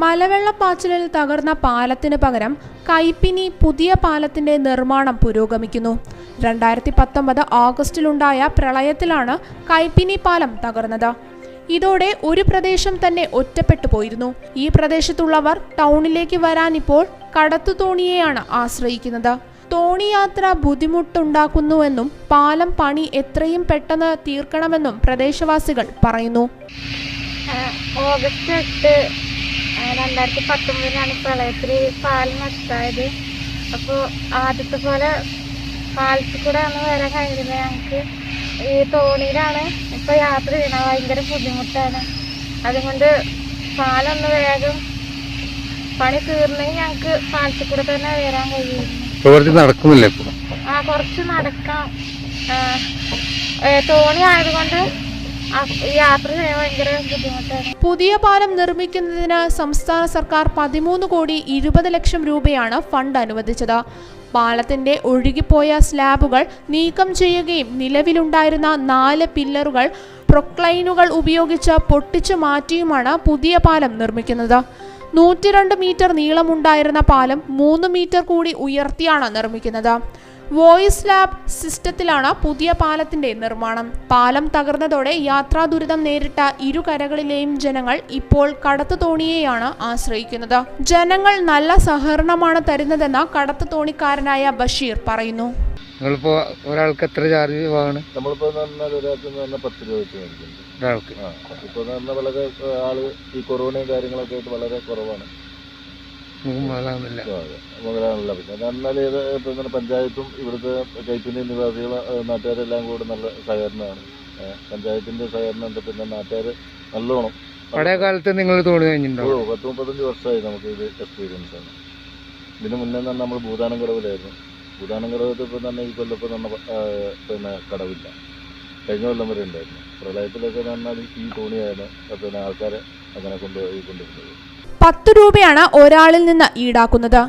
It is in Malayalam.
മലവെള്ളപ്പാച്ചിലിൽ തകർന്ന പാലത്തിന് പകരം കൈപ്പിനി പുതിയ പാലത്തിന്റെ നിർമ്മാണം പുരോഗമിക്കുന്നു. രണ്ടായിരത്തി പത്തൊമ്പത് ഓഗസ്റ്റിലുണ്ടായ പ്രളയത്തിലാണ് കൈപ്പിനി പാലം തകർന്നത്. ഇതോടെ ഒരു പ്രദേശം തന്നെ ഒറ്റപ്പെട്ടു പോയിരുന്നു. ഈ പ്രദേശത്തുള്ളവർ ടൗണിലേക്ക് വരാൻ ഇപ്പോൾ കടത്തുതോണിയെയാണ് ആശ്രയിക്കുന്നത്. തോണിയാത്ര ബുദ്ധിമുട്ടുണ്ടാക്കുന്നുവെന്നും പാലം പണി എത്രയും പെട്ടെന്ന് തീർക്കണമെന്നും പ്രദേശവാസികൾ പറയുന്നു. ഓഗസ്റ്റ് എട്ട് രണ്ടായിരത്തി പത്തൊമ്പതിനാണ് പ്രളയത്തിൽ പാലം നഷ്ടമായത്. അപ്പോൾ ആദ്യത്തെ പോലെ പാലത്തിൽ കൂടെ അന്ന് വരാൻ കഴിഞ്ഞിരുന്നത് ഞങ്ങൾക്ക് ഈ തോണിയിലാണ് ഇപ്പോൾ യാത്ര ചെയ്യണം ഭയങ്കര ബുദ്ധിമുട്ടാണ്. അതുകൊണ്ട് പാലം ഒന്ന് വേഗം പണി തീർന്നെങ്കിൽ ഞങ്ങൾക്ക് പാലത്തിൽ കൂടെ തന്നെ വരാൻ കഴിയും നടക്കുന്നില്ലേ ആ കുറച്ച് നടക്കാം. തോണി ആയതുകൊണ്ട് പുതിയ പാലം നിർമ്മിക്കുന്നതിന് സംസ്ഥാന സർക്കാർ പതിമൂന്ന് കോടി ഇരുപത് ലക്ഷം രൂപയാണ് ഫണ്ട് അനുവദിച്ചത്. പാലത്തിന്റെ ഒഴുകിപ്പോയ സ്ലാബുകൾ നീക്കം ചെയ്യുകയും നിലവിലുണ്ടായിരുന്ന നാല് പില്ലറുകൾ പ്രൊക്ലൈനുകൾ ഉപയോഗിച്ച് പൊട്ടിച്ചു മാറ്റിയുമാണ് പുതിയ പാലം നിർമ്മിക്കുന്നത്. നൂറ്റിരണ്ട് മീറ്റർ നീളമുണ്ടായിരുന്ന പാലം മൂന്ന് മീറ്റർ കൂടി ഉയർത്തിയാണ് നിർമ്മിക്കുന്നത്. വോയിസ് ലാബ് സിസ്റ്റത്തിലാണ് പുതിയ പാലത്തിന്റെ നിർമ്മാണം. പാലം തകർന്നതോടെ യാത്രാ ദുരിതം നേരിട്ട ഇരു കരകളിലെയും ജനങ്ങൾ ഇപ്പോൾ കടത്തു തോണിയെയാണ് ആശ്രയിക്കുന്നത്. ജനങ്ങൾ നല്ല സഹകരണമാണ് തരുന്നതെന്ന് കടത്തു തോണിക്കാരനായ ബഷീർ പറയുന്നു. നിങ്ങളിപ്പോൾ ഒരാൾക്ക് എത്ര ചാർജ് വാങ്ങണം? നമ്മളിപ്പോ ഒരാൾക്ക് എന്ന് പറഞ്ഞാൽ പത്ത് രൂപ വെച്ച് മേടിക്കുന്നുണ്ട് ഒരാൾക്ക്. ഇപ്പൊ എന്ന് പറഞ്ഞാൽ വളരെ ആൾ ഈ കൊറോണയും കാര്യങ്ങളൊക്കെ ആയിട്ട് വളരെ കുറവാണ്. അതെ. മുതലാണല്ലോ പിന്നെ എന്ന് പറഞ്ഞാൽ ഇത് ഇപ്പൊ ഇങ്ങനെ പഞ്ചായത്തും ഇവിടുത്തെ കൈപ്പിനി നിവാസികൾ നാട്ടുകാരെല്ലാം കൂടെ നല്ല സഹകരണമാണ്. പഞ്ചായത്തിന്റെ സഹകരണം ഉണ്ട്. പിന്നെ നാട്ടുകാർ നല്ലോണം പഴയ കാലത്ത് നിങ്ങൾ തോണി ഓ കഴിഞ്ഞിട്ടുണ്ടോ? പത്ത് മുപ്പത്തഞ്ച് വർഷമായി നമുക്ക് ഇത് എക്സ്പീരിയൻസ് ആണ്. ഇതിന് മുന്നേ തന്നെ നമ്മൾ ഭൂതാനം കടവിലായിരുന്നു. ഭൂതാനം കടവത്ത് ഇപ്പം തന്നെ ഈ കൊല്ലപ്പം തന്നെ പിന്നെ കടവില്ല. കഴിഞ്ഞ കൊല്ലം വരെ ഉണ്ടായിരുന്നു. പ്രളയത്തിലൊക്കെ പറഞ്ഞാൽ ഈ തോണിയായിരുന്നു പിന്നെ ആൾക്കാരെ അങ്ങനെ കൊണ്ടുപോയി കൊണ്ടിരുന്നത്. പത്ത് രൂപയാണ് ഒരാളിൽ നിന്ന് ഈടാക്കുന്നത്.